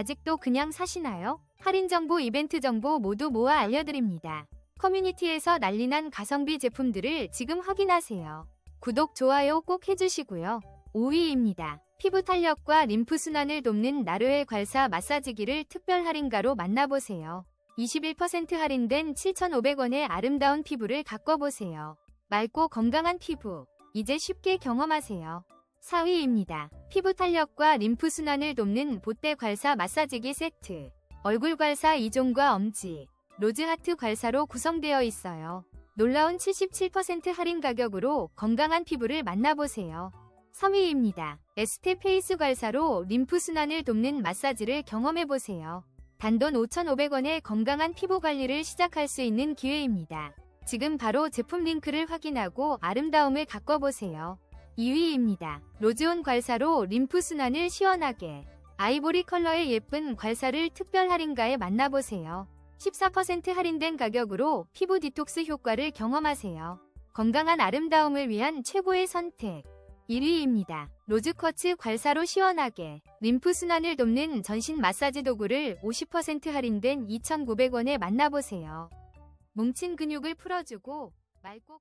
아직도 그냥 사시나요? 할인 정보, 이벤트 정보 모두 모아 알려드립니다. 커뮤니티에서 난리난 가성비 제품들을 지금 확인하세요. 구독, 좋아요 꼭 해주시고요. 5위입니다. 피부 탄력과 림프 순환을 돕는 나르엘 괄사 마사지기를 특별 할인가로 만나보세요. 21% 할인된 7,500원의 아름다운 피부를 가꿔보세요. 맑고 건강한 피부, 이제 쉽게 경험하세요. 4위입니다. 피부 탄력과 림프 순환을 돕는 보떼 괄사 마사지기 세트. 얼굴 괄사 2종과 엄지, 로즈 하트 괄사로 구성되어 있어요. 놀라운 77% 할인 가격으로 건강한 피부를 만나보세요. 3위입니다. 에스테 페이스 괄사로 림프 순환을 돕는 마사지를 경험해보세요. 단돈 5,500원의 건강한 피부 관리를 시작할 수 있는 기회입니다. 지금 바로 제품 링크를 확인하고 아름다움을 가꿔보세요. 2위입니다. 로즈온 괄사로 림프 순환을 시원하게 아이보리 컬러의 예쁜 괄사를 특별 할인가에 만나보세요. 14% 할인된 가격으로 피부 디톡스 효과를 경험하세요. 건강한 아름다움을 위한 최고의 선택. 1위입니다. 로즈쿼츠 괄사로 시원하게 림프 순환을 돕는 전신 마사지 도구를 50% 할인된 2,900원에 만나보세요. 뭉친 근육을 풀어주고 맑고